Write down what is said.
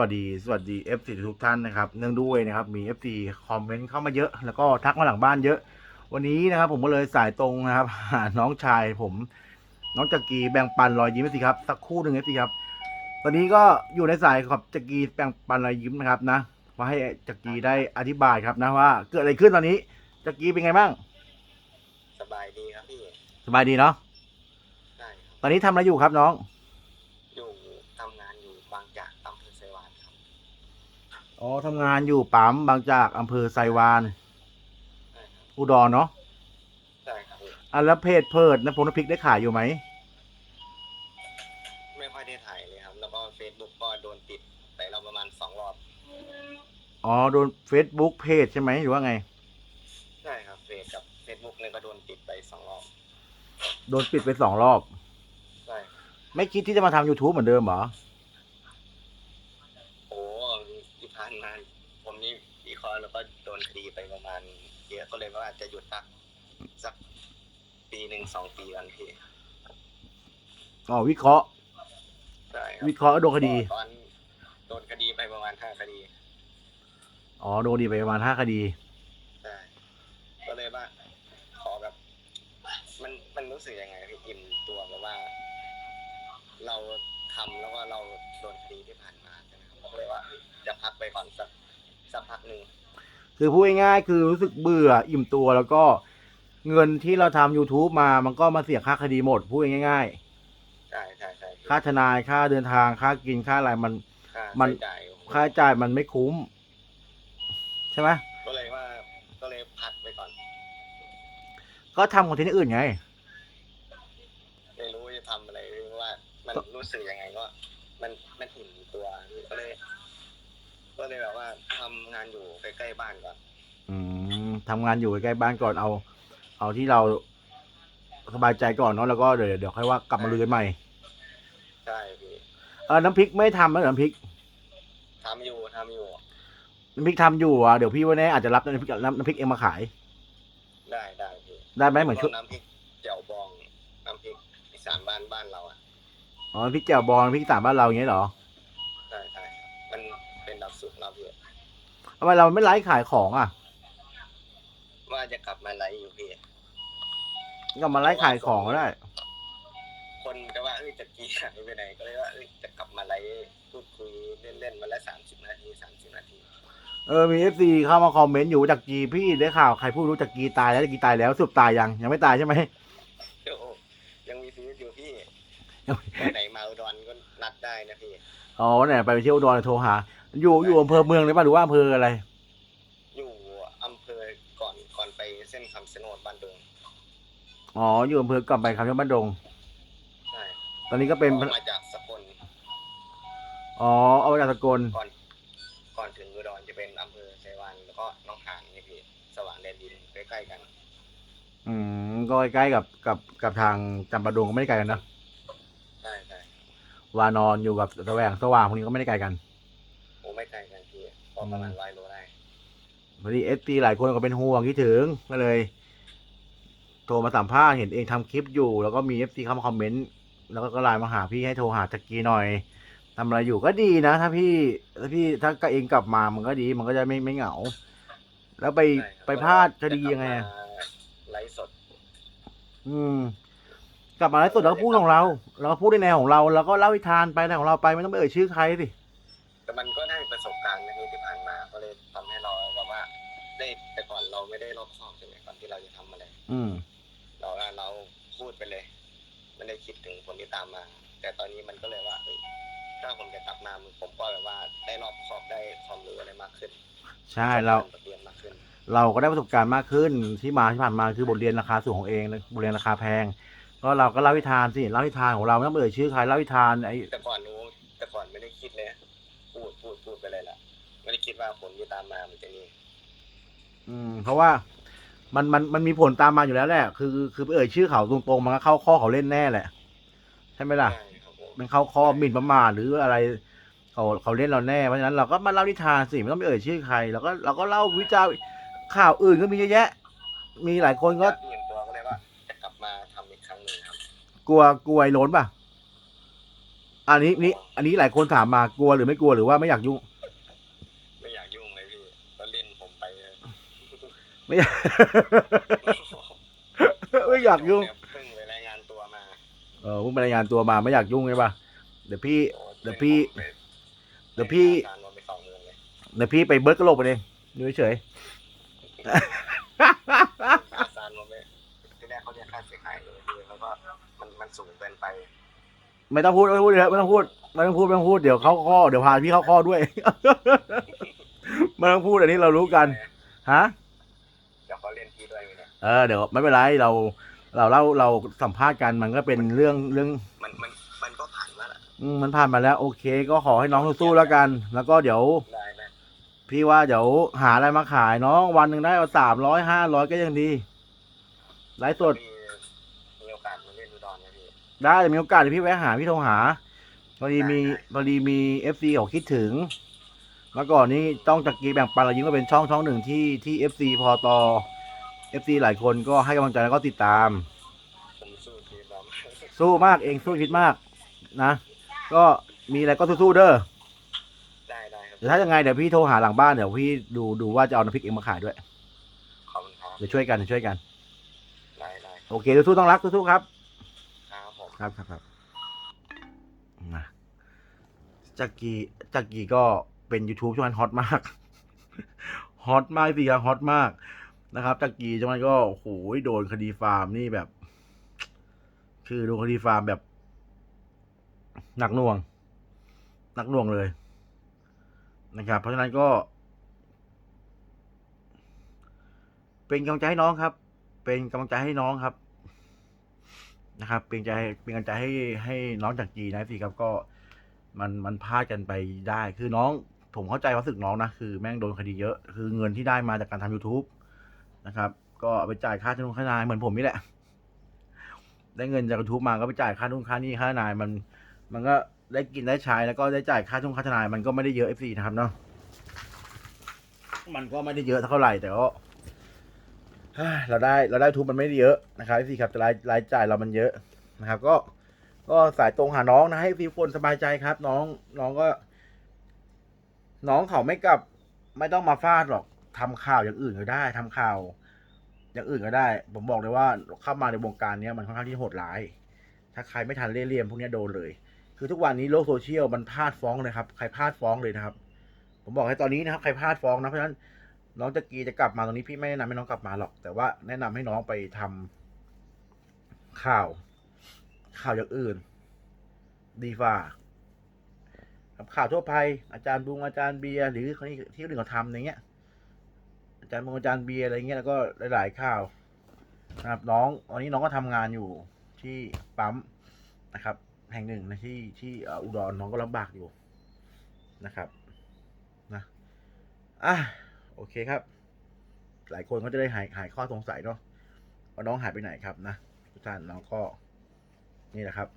วัสดีสวัสดี FC ทุกท่านนะครับเนื่องด้วยนะครับมี FC คอมเมนต์เข้ามาเยอะ แล้วก็ทักมาหลังบ้านเยอะ วันนี้นะครับผมก็เลยสายตรงนะครับหาน้องชายผม น้องจักรีแบ่งปันรอยยิ้มสิครับสักครู่หนึ่ง FC ครับ ตอนนี้ก็อยู่ในสายกับจักรีแบ่งปันรอยยิ้มนะครับนะมาให้จักรีได้อธิบายครับนะว่าเกิดอะไรขึ้นตอนนี้จักรีเป็นไงบ้าง สบายดีครับพี่สบายดีเนาะได้ครับตอนนี้ทำอะไรอยู่ครับน้อง อยู่ทำงานอยู่บางจากอำเภอไซวานครับ อ๋อทำงานอยู่ปั๊มบางจากอำเภอไซวาน ใช่ครับอุดรเนาะใช่ครับพี่อะแล้วเพจเพิดน้ำพงน้ำพริกได้ขายอยู่ไหมไม่ค่อยได้ถ่ายเลยครับ แล้วก็เฟซบุ๊กก็โดนปิดไปเราประมาณสองรอบ อ๋อโดน Facebook เพจใช่ไหมหรือว่าไง ใช่ครับเฟซกับเฟซบุ๊กเนี่ยก็โดนปิดไปสองรอบ โดนปิดไปสองรอบ ใช่ไม่คิดที่จะมาทำ YouTube เหมือนเดิมเหรอ โอ้ที่ผ่านมาผมนี่วิเคราะห์แล้ว ก็โดนคดีไปประมาณเยอะก็เลยว่าจะหยุดพักสักปีหนึ่งสองปีกันพี่อ๋อวิเคราะห์ ใช่ครับวิเคราะห์โดนคดี ตอนโดนคดีไปประมาณห้าคดีอ๋อโดนดีไปประมาณห้าคดี ใช่ก็เลยว่า ขอแบบ มันมันรู้สึกยังไงพี่อิ่มตัวแบบว่า เราทำแล้วก็เราโดนคดีที่ผ่านมาใช่ไหมครับก็เลยว่า จะพักไปก่อนสักสักพักหนึ่ง คือพูดง่ายๆคือรู้สึกเบื่ออิ่มตัวแล้วก็เงินที่เราทำ YouTube มามันก็มาเสียค่าคดีหมด พูดง่าย ใช่ใช่ใช่ๆ ค่าทนายค่าเดินทางค่ากินค่าอะไรมัน ค่ามันใช้จ่ายค่าใช้จ่ายมันไม่คุ้ม ใช่ไหมก็เลยว่าก็เลยพักไปก่อน ก็ทำคอนเทนต์อื่นไง ไม่รู้จะทำอะไรหรือว่า มันรู้สึกยังไงก็ มันมันอิ่มตัวก็เลย ก็เลยแบบว่าทำงานอยู่ใกล้ๆบ้านก่อนอืมทำงานอยู่ใกล้ๆบ้านก่อนเอา เอาที่เราสบายใจก่อนเนาะแล้วก็เดี๋ยวเดี๋ยวค่อยว่ากลับมาลุยกันใหม่ใช่พี่เออน้ำพริกไม่ทำแล้วเหรอน้ำพริกทำอยู่ทำอยู่น้ำพริกทำอยู่อะเดี๋ยวพี่วันนี้อาจจะรับน้ำพริกน้ำน้ำพริกเองมาขายได้ได้พี่ได้ไหมเหมือนชุดแล้วก็น้ำพริกเจียวบองน้ำพริกอีสานบ้านบ้านเราอะอ๋อน้ำพริกแจ่วบองน้ำพริกสามบ้านเราอย่างเงี้ยเหรอ ทำไมเราไม่ไลฟ์ขายของอะ ว่าจะกลับมาไลฟ์อยู่พี่ก็มาไลฟ์ขายของก็ได้ คนก็ว่าเอ้ยจะกีหายไปไหนก็เลยว่าเอ้ยจะกลับมาไลฟ์พูดคุยเล่นๆวันละสามสิบนาทีสามสิบนาทีเออมีเอฟซีเข้ามาคอมเมนต์อยู่จากกีพี่ได้ข่าวใครพูดรู้จากกีตายแล้วจากกีตายแล้วสรุดตายยังยังไม่ตายใช่ไหมโอ้โหยังมีชีวิตอยู่พี่ยังไปไหนมาอุดรก็นัดได้นะพี่ อ๋อเนี่ยไปเที่ยวอุดรโทรหา อยู่อยู่อำเภอเมืองเลยป่ะหรือว่าอำเภออะไร อยู่อำเภอก่อนก่อนไปเส้นคำชะโนดบ้านดงอ๋ออยู่อำเภอกลับไปคำชะโนดบ้านดง ใช่ตอนนี้ก็เป็นออกมาจากสกลอ๋อเอามาจากสกลก่อน ก่อนถึงอุดรจะเป็นอำเภอไชยวานแล้วก็หน้องหานนี่พี่สว่างแดนดินใกล้ๆกัน อืมก็ใกล้ๆกับกับกับทางจำปาดงก็ไม่ได้ไกลกันนะใช่ใช่ วานอนอยู่กับแสวงสว่างพวกนี้ก็ไม่ได้ไกลกันโอ้ไม่ไกลกันพี่ก็ประมาณร้อยโลได้พอดีเอฟซีหลายคนก็เป็นห่วงคิดถึงก็เลย โทรมาสัมภาษณ์เห็นเองทำคลิปอยู่ แล้วก็มีเอฟซีเข้ามาคอมเมนต์แล้วก็ไลน์มาหาพี่ให้โทรหาจักรีหน่อยทำอะไรอยู่ก็ดีนะ ถ้าพี่ถ้าพี่ถ้าเองกลับมามันก็ดี มันก็จะไม่ไม่เหงา แล้วไปใช่ครับไปพลาดคดียังไงอะจะกลับมาไลฟ์สด อืม กลับมาไลฟ์สดเราก็พูดของเรา เราก็พูดในแนวของเราแล้วก็เล่าวิธานไปในของเราไปไม่ต้องไปเอ่ยชื่อใครสิแต่มันก็ได้ประสบการณ์ในที่ผ่านมา ก็เลยทำให้เราแบบว่า ได้แต่ก่อนเราไม่ได้รอบคอบใช่ไหมก่อนที่เราจะทำอะไร อืม เราเราพูดไปเลย ไม่ได้คิดถึงผลที่ตามมา แต่ตอนนี้มันก็เลยว่าเอ้ยถ้าผมจะกลับมาผมก็แบบว่าได้รอบคอบได้ความรู้อะไรมากขึ้นใช่เราบทเรียนมากขึ้น เราก็ได้ประสบการณ์มากขึ้นที่มาที่ผ่านมาคือบทเรียนราคาสูงของเองบทเรียนราคาแพง ก็เราก็เล่าวิธานสิเล่าวิธานของเราไม่ต้องเอ่ยชื่อใครเล่าวิธานไอ้แต่ก่อนรู้แต่ก่อนไม่ได้คิดเลย พูดพูดพูดไปเลยละไม่ได้คิดว่าผลที่ตามมามันจะนี่อืม เพราะว่ามันมันมันมีผลตามมาอยู่แล้วแหละ คือคือไปเอ่ยชื่อเขาตรงๆมันก็เข้าข้อเขาเล่นแน่แหละ ใช่ไหมล่ะใช่ครับผมมันเข้าข้อหมิ่นประมาทหรืออะไรเขาเขาเล่นเราแน่เพราะฉะนั้นเราก็มาเล่านิทานสิไม่ต้องไปเอ่ยชื่อใครเราก็เราก็เล่าวิจารณ์ข่าวอื่นก็มีเยอะแยะ มีหลายคนก็เปลี่ยนตัว ก็เลยว่าจะกลับมาทำอีกครั้งหนึ่งครับกลัวกลัวไอ้โล้นป่ะ อันนี้นี่อันนี้หลายคนถามมากลัวหรือไม่กลัวหรือว่าไม่อยากยุ่ง ไม่อยากยุ่งเลยพี่ก็เล่นผมไปเลยไม่อยาก ไม่อยากยุ่ง เพิ่งไปรายงานตัวมาเออเพิ่งไปรายงานตัวมาไม่อยากยุ่งใช่ปะเดี๋ยวพี่โอ้เดี๋ยวพี่ไปเดี๋ยวพี่ การวันไปสองเดือนเลยเดี๋ยวพี่ไปเบิร์ดกระโหลกไปเองอยู่เฉยอาซานวันไป ที่แรกเขาเรียกค่าเสียหายเลยพี่แล้วก็มันมันสูงเกินไปๆไม่ต้องพูดไม่ต้องพูดเลยไม่ต้องพูดไม่ต้องพูดไม่ต้องพูดเดี๋ยวเขาข้อเดี๋ยวพาพี่เข้าข้อด้วย ไม่ต้องพูดอันนี้เรารู้กันฮะเดี๋ยวเขาเล่นพี่ด้วยไหมเนี่ยเออเดี๋ยวไม่เป็นไรเรา เราเล่าเราสัมภาษณ์กันมันก็เป็นเรื่องเรื่อง มันมันมันก็ผ่านมาละอืมมันผ่านมาแล้ว โอเค ก็ขอให้น้องสู้ๆแล้วกัน แล้วก็เดี๋ยว ได้นะพี่ว่าเดี๋ยวหาอะไรมาขายน้องวันหนึ่งได้เอาสามร้อยห้าร้อยก็ยังดี ไลฟ์สดมีมีโอกาสมาเล่นอุดรนะพี่ ได้เดี๋ยวมีโอกาสเดี๋ยวพี่แวะหาพี่โทรหาพอดีมีได้ พอดีมีเอฟซีเขาคิดถึงเมื่อก่อนนี้ต้องจักรีแบ่งปันเรายิงก็เป็นช่องช่องหนึ่งที่ที่เอฟซีพอตเอฟซีหลายคนก็ให้กำลังใจแล้วก็ติดตาม ผมสู้ทีมเราสู้มากเองสู้ชีวิตมากนะ ก็มีอะไรก็สู้ๆเด้อได้ได้ครับเดี๋ยวถ้ายังไงเดี๋ยวพี่โทรหาหลังบ้านเดี๋ยวพี่ดูดูว่าจะเอาน้ำพริกเองมาขายด้วยขอบคุณครับ เดี๋ยวช่วยกันเดี๋ยวช่วยกันได้ได้ โอเคสู้ๆต้องรักสู้ๆครับ ครับผม ครับครับครับนะจักรีจักรีก็เป็น YouTube ช่วงนั้นฮอตมาก ฮอตมากสิครับฮอตมากนะครับจักรีช่วงนั้นก็โอ้โหโดนคดีฟาร์มนี่แบบ คือโดนคดีฟาร์มแบบ หนักหน่วง หนักหน่วงเลย นะครับ เพราะฉะนั้นก็ เป็นกำลังใจให้น้องครับ เป็นกำลังใจให้น้องครับ นะครับ เป็นใจเป็นกำลังใจให้ให้น้องจากจีนะสิครับก็มันมันพลาดกันไปได้คือน้อง ผมเข้าใจความรู้สึกน้องนะคือแม่งโดนคดีเยอะ คือเงินที่ได้มาจากการทำ youtube นะครับ ก็เอาไปจ่ายค่าทุนค่านายเหมือนผมนี่แหละ ได้เงินจาก youtube มาก็ไปจ่ายค่าทุ่งค่านี่ค่านายมัน มันก็ได้กินได้ใช้แล้วก็ได้จ่ายค่าทุ่งค่าทนายมันก็ไม่ได้เยอะ FC นะครับเนาะมันก็ไม่ได้เยอะเท่าไหร่แต่ก็ เราได้เราได้ทุบมันไม่ได้เยอะนะครับพี่ครับแต่รายรายจ่ายเรามันเยอะนะครับ ก็ก็สายตรงหาน้องนะให้พี่ฝนสบายใจครับ น้องน้องก็ น้องเขาไม่กลับ ไม่ต้องมาฟาดหรอกทำข่าวอย่างอื่นก็ได้ทำข่าว อย่างอื่นก็ได้ ผมบอกเลยว่าเข้ามาในวงการเนี้ยมันค่อนข้างที่โหดร้าย ถ้าใครไม่ทันเล่เหลี่ยมพวกนี้โดนเลย คือทุกวันนี้โลกโซเชียลมันพลาดฟ้องเลยครับ ใครพลาดฟ้องเลยนะครับ ผมบอกให้ตอนนี้นะครับ ใครพลาดฟ้องนะเพราะฉะนั้น น้องจะกีจะกลับมาตรงนี้พี่ไม่แนะนำให้น้องกลับมาหรอก แต่ว่าแนะนำให้น้องไปทำข่าว ข่าวอย่างอื่น ดีฟ่ากับข่าวทั่วไป อาจารย์บุงอาจารย์เบียร์หรือคนที่ที่คนอื่นเขาทำอย่างเงี้ย อาจารย์บุงอาจารย์เบียร์อะไรเงี้ยแล้วก็หลาย ๆ ข่าวนะครับ น้องตอนนี้น้องก็ทำงานอยู่ที่ปั๊มนะครับ แห่งหนึ่งนะที่ที่อุดรน้องก็ลำบากอยู่นะครับ นะอะ โอเคครับ หลายคนก็จะได้หายหายข้อสงสัยเนาะว่าน้องหายไปไหนครับนะทุกท่านน้องก็นี่แหละครับ